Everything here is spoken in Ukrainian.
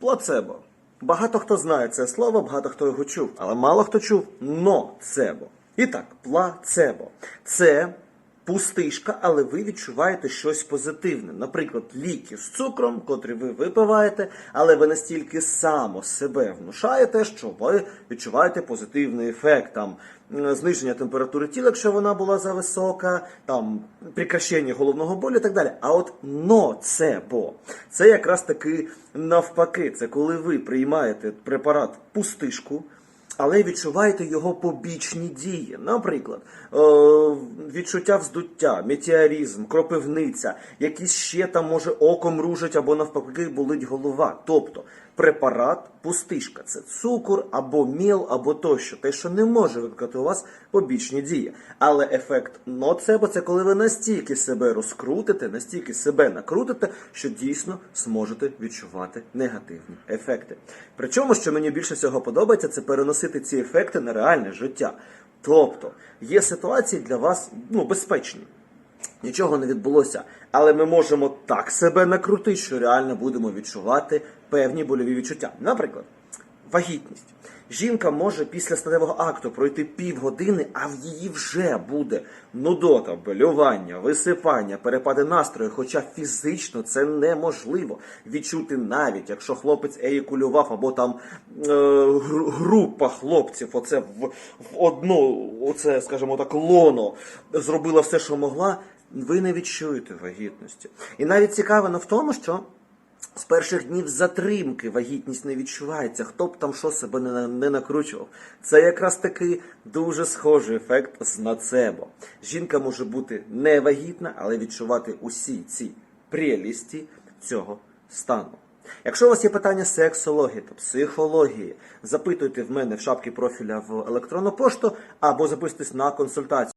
Плацебо. Багато хто знає це слово, багато хто його чув, але мало хто чув ноцебо. І так, плацебо. Це пустишка, але ви відчуваєте щось позитивне. Наприклад, ліки з цукром, котрі ви випиваєте, але ви настільки само себе внушаєте, що ви відчуваєте позитивний ефект. Там зниження температури тіла, якщо вона була зависока, там прекращення головного болю і так далі. А от ноцебо це якраз таки навпаки. Це коли ви приймаєте препарат пустишку. Але відчуваєте його побічні дії. Наприклад, е, відчуття вздуття, метеоризм, кропивниця, якісь ще там може оком ружить або навпаки болить голова. Тобто препарат пустишка це цукор або міл, або тощо, те, що не може викликати у вас побічні дії. Але ефект ноцебо це коли ви настільки себе розкрутите, настільки себе накрутите, що дійсно зможете відчувати негативні ефекти. Причому, що мені більше всього подобається, це переносити ці ефекти на реальне життя. Тобто є ситуації для вас ну, безпечні. Нічого не відбулося, але ми можемо так себе накрутити, що реально будемо відчувати певні больові відчуття. Наприклад, вагітність. Жінка може після статевого акту пройти півгодини, а в її вже буде нудота, болювання, висипання, перепади настрою. Хоча фізично це неможливо відчути навіть, якщо хлопець еякулював, або там е, група хлопців, оце в, в одну, оце, скажімо так, лоно зробила все, що могла. Ви не відчуєте вагітності. І навіть цікаво в тому, що з перших днів затримки вагітність не відчувається, хто б там що себе не, не накручував. Це якраз таки дуже схожий ефект з нацебо. Жінка може бути не вагітна, але відчувати усі ці прелісті цього стану. Якщо у вас є питання сексології та психології, запитуйте в мене в шапці профіля в електронну пошту або записуйтесь на консультацію.